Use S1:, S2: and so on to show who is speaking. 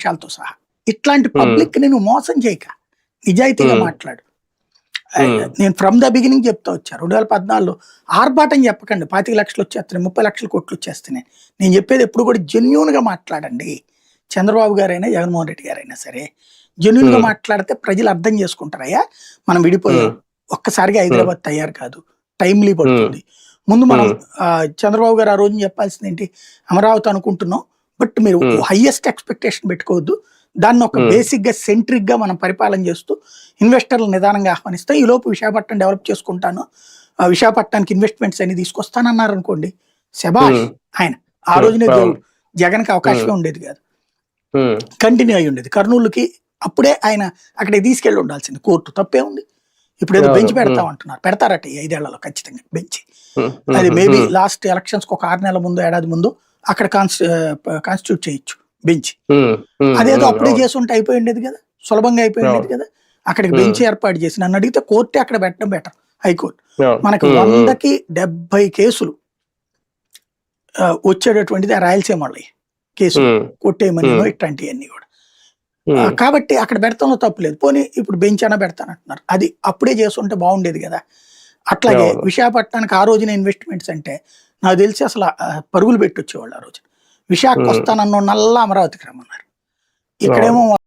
S1: విషయాలతో సహా. ఇట్లాంటి పబ్లిక్ని నువ్వు మోసం చేయక. నిజాయితీగా. మాట్లాడు. నేను ఫ్రమ్ ద బిగినింగ్ చెప్తా వచ్చా. రెండు వేల పద్నాలుగులో ఆర్భాటం చెప్పకండి. పాతిక లక్షలు వచ్చేస్తున్నాయి. ముప్పై లక్షల కోట్లు వచ్చేస్తున్నాయి. నేను చెప్పేది ఎప్పుడు కూడా జెన్యున్గా మాట్లాడండి. చంద్రబాబు గారైనా జగన్మోహన్ రెడ్డి గారైనా సరే జెన్యున్గా
S2: Hmm.
S1: మాట్లాడితే ప్రజలు అర్థం చేసుకుంటారయ్యా మనం విడిపోయాం. ఒక్కసారిగా హైదరాబాద్ తయారు కాదు. టైమ్లీ పడుతుంది. ముందు మనం చంద్రబాబు గారు ఆ రోజు చెప్పాల్సింది ఏంటి? అమరావతి అనుకుంటున్నాం. బట్ మీరు. హైయెస్ట్ ఎక్స్పెక్టేషన్ పెట్టుకోవద్దు. దాన్ని ఒక. బేసిక్గా సెంట్రిక్గా మనం పరిపాలన చేస్తూ ఇన్వెస్టర్లు నిదానంగా ఆహ్వానిస్తాం ఈ లోపు విశాఖపట్నం డెవలప్ చేసుకుంటాను. ఆ, విశాఖపట్నానికి ఇన్వెస్ట్మెంట్స్ అని తీసుకొస్తానన్నారు అనుకోండి శబాష్. ఆయన. ఆ. రోజునే జగన్కి అవకాశమే ఉండేది కాదు. కంటిన్యూ అయి ఉండేది. కర్నూలుకి అప్పుడే ఆయన అక్కడికి తీసుకెళ్ళి ఉండాల్సింది. కోర్టు తప్పే ఉంది. ఇప్పుడు ఏదో. బెంచ్ పెడతాం అంటున్నారు. పెడతారట ఐదేళ్ళలో ఖచ్చితంగా బెంచ్. అది మేబీ లాస్ట్ ఎలక్షన్స్ ఒక ఆరు నెలల ముందు ఏడాది ముందు అక్కడ కాన్స్టిట్యూట్ చేయొచ్చు బెంచ్ అదేదో అప్పుడే. చేసి ఉంటే అయిపోయి ఉండేది కదా సులభంగా అయిపోయి ఉండేది కదా. అక్కడికి. బెంచ్ ఏర్పాటు చేసి నన్ను అడిగితే కోర్టే అక్కడ పెట్టడం బెటర్ హైకోర్టు. మనకి వందకి డెబ్బై కేసులు వచ్చేటటువంటిది ఆ రాయలసీమ వాళ్ళవి కేసులు. కొట్టేయమని. ఇట్లాంటివన్నీ కూడా. కాబట్టి అక్కడ పెడతాంలో తప్పు లేదు. పోనీ ఇప్పుడు బెంచ్ అయినా పెడతానంటున్నారు అది అప్పుడే చేస్తుంటే బాగుండేది కదా. అట్లాగే. విశాఖపట్నానికి ఆ రోజున ఇన్వెస్ట్మెంట్స్ అంటే నాకు తెలిసి అసలు పరుగులు పెట్టి వచ్చేవాళ్ళు ఆ రోజు విశాఖ. వస్తానన్న నల్లా అమరావతికి రమ్మన్నారు ఇక్కడేమో